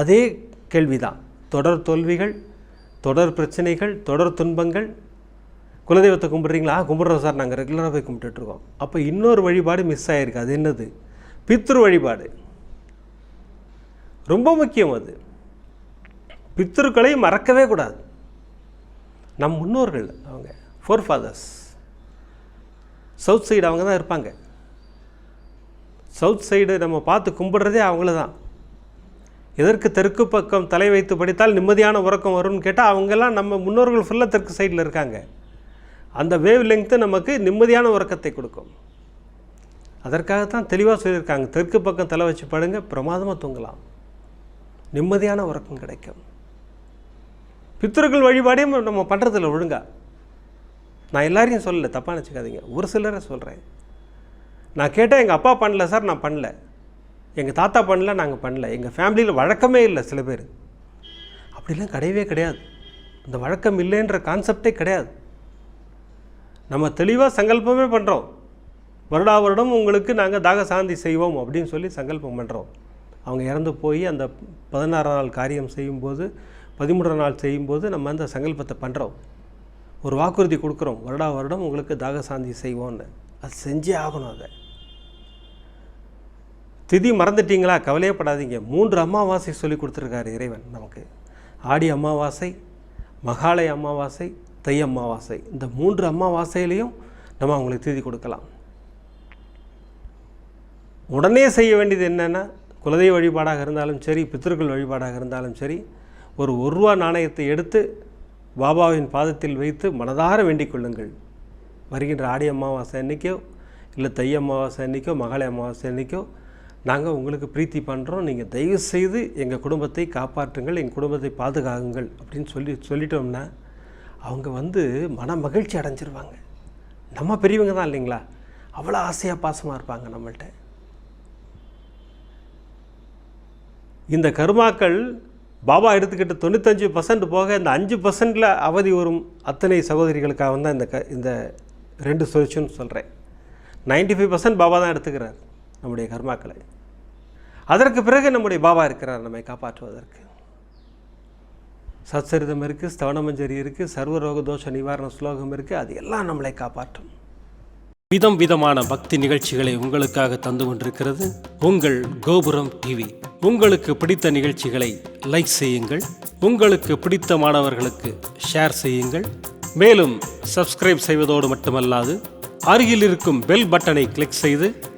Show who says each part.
Speaker 1: அதே கேள்விதான். தொடர் தோல்விகள் தொடர் பிரச்சனைகள் தொடர் துன்பங்கள். குலதெய்வத்தை கும்பிட்றீங்களா? கும்பிட்றோம் சார். நாங்கள் ரெகுலராக போய் கும்பிட்டுட்ருக்கோம் அப்போ இன்னொரு வழிபாடு மிஸ் ஆகிருக்கு அது என்னது? பித்ரு வழிபாடு. ரொம்ப முக்கியம் அது. பித்ருக்களை மறக்கவே கூடாது. நம் முன்னோர்கள் அவங்க ஃபோர் ஃபாதர்ஸ் சவுத் சைடு அவங்க தான் இருப்பாங்க. சவுத் சைடு நம்ம பார்த்து கும்பிட்றதே அவங்கள தான் எதற்கு தெற்கு பக்கம் தலை வைத்து படித்தால் நிம்மதியான உறக்கம் வரும்னு கேட்டால் அவங்கெல்லாம் நம்ம முன்னோர்கள் ஃபுல்லாக தெற்கு சைடில் இருக்காங்க. அந்த வேவ் லெங்க்த்து நமக்கு நிம்மதியான உறக்கத்தை கொடுக்கும். அதற்காகத்தான் தெளிவாக சொல்லியிருக்காங்க. தெற்கு பக்கம் தலை வச்சு படுங்க பிரமாதமாக தூங்கலாம். நிம்மதியான உறக்கம் கிடைக்கும். பித்தர்கள் வழிபாடையும் நம்ம பண்ணுறதில்ல ஒழுங்கா. நான் எல்லாரையும் சொல்லலை தப்பாக நினச்சிக்காதீங்க. ஒரு சிலரை சொல்கிறேன் நான் கேட்டால் எங்கள் அப்பா பண்ணல சார் நான் பண்ணல. எங்கள் தாத்தா பண்ணல நாங்கள் பண்ணல. எங்கள் ஃபேமிலியில் வழக்கமே இல்லை சில பேர். அப்படிலாம் கிடையவே கிடையாது. இந்த வழக்கம் இல்லைன்ற கான்செப்டே கிடையாது. நம்ம தெளிவாக சங்கல்பமே பண்ணுறோம் வருடா வருடம் உங்களுக்கு நாங்கள் தாக சாந்தி செய்வோம் அப்படின்னு சொல்லி சங்கல்பம் பண்ணுறோம் அவங்க இறந்து போய் அந்த பதினாறாம் நாள் காரியம் செய்யும்போது பதிமூன்றாம் நாள் செய்யும்போது நம்ம அந்த சங்கல்பத்தை பண்ணுறோம் ஒரு வாக்குறுதி கொடுக்குறோம். வருடா வருடம் உங்களுக்கு தாக சாந்தி செய்வோம்னு. அது செஞ்சே ஆகணும் அதை. திதி மறந்துட்டீங்களா? கவலையப்படாதீங்க. மூன்று அமாவாசை சொல்லி கொடுத்துருக்காரு இறைவன் நமக்கு. ஆடி அமாவாசை மகாலய அமாவாசை தை அமாவாசை. இந்த மூன்று அமாவாசையிலையும் நம்ம அவங்களுக்கு திதி கொடுக்கலாம். உடனே செய்ய வேண்டியது என்னென்னா குலதெய்வ வழிபாடாக இருந்தாலும் சரி பித்திருக்கள் வழிபாடாக இருந்தாலும் சரி ஒரு ஒரு ரூபா நாணயத்தை எடுத்து பாபாவின் பாதத்தில் வைத்து மனதார வேண்டிக் கொள்ளுங்கள். வருகின்ற ஆடி அமாவாசை அன்னைக்கோ இல்லை தை அமாவாசை அன்னைக்கோ மகாலய அமாவாசை அன்னைக்கோ நாங்கள் உங்களுக்கு பிரீத்தி பண்ணுறோம் நீங்கள் தயவு செய்து எங்கள் குடும்பத்தை காப்பாற்றுங்கள் எங்கள் குடும்பத்தை பாதுகாக்குங்கள் அப்படின்னு சொல்லி சொல்லிட்டோம்னா அவங்க வந்து மன மகிழ்ச்சி அடைஞ்சிருவாங்க. நம்ம பெரியவங்க தான் இல்லைங்களா? அவ்வளோ ஆசையாக பாசமாக இருப்பாங்க நம்மள்கிட்ட இந்த கருமாக்கள் பாபா எடுத்துக்கிட்ட தொண்ணூத்தஞ்சு பர்சன்ட் போக இந்த அஞ்சு பர்சன்டில் அவதி வரும் அத்தனை சகோதரிகளுக்காக தான் இந்த க இந்த ரெண்டு சொல்யூஷன் சொல்கிறேன் 95% ஃபைவ் பர்சன்ட் பாபா தான் எடுத்துக்கிறார் நம்முடைய கர்மாக்களை. அதற்கு பிறகு நம்முடைய பாபா இருக்கிறார் நம்மை காப்பாற்றுவதற்கு. சச்சரிதம் இருக்குது ஸ்தவனமஞ்சரி இருக்குது சர்வரோக தோஷ நிவாரண ஸ்லோகம் இருக்குது அது எல்லாம் நம்மளை காப்பாற்றும். விதம் விதமான பக்தி நிகழ்ச்சிகளை உங்களுக்காக தந்து கொண்டிருக்கிறது உங்கள் கோபுரம் டிவி. உங்களுக்கு பிடித்த நிகழ்ச்சிகளை லைக் செய்யுங்கள் உங்களுக்கு பிடித்த மாணவர்களுக்கு ஷேர் செய்யுங்கள். மேலும் சப்ஸ்கிரைப் செய்வதோடு மட்டுமல்லாது அருகில் இருக்கும் பெல் பட்டனை கிளிக் செய்து